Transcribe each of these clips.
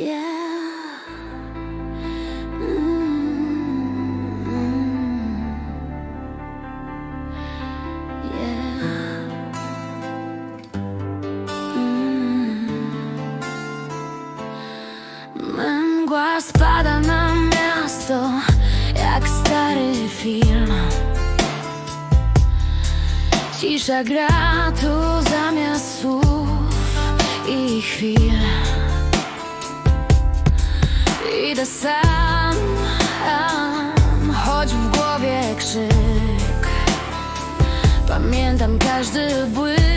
Yeah. Mm Mgła spada na miasto jak stary film. Cisza gra tu zamiast słów i będę sam, choć w głowie krzyk. Pamiętam każdy błysk.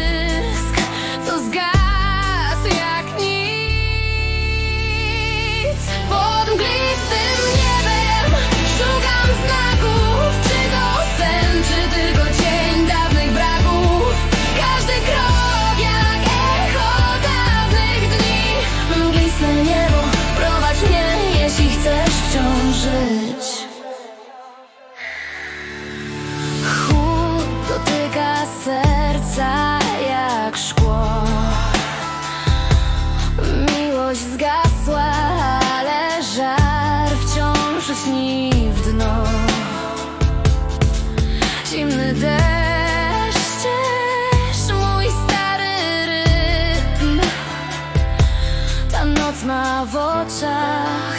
oczach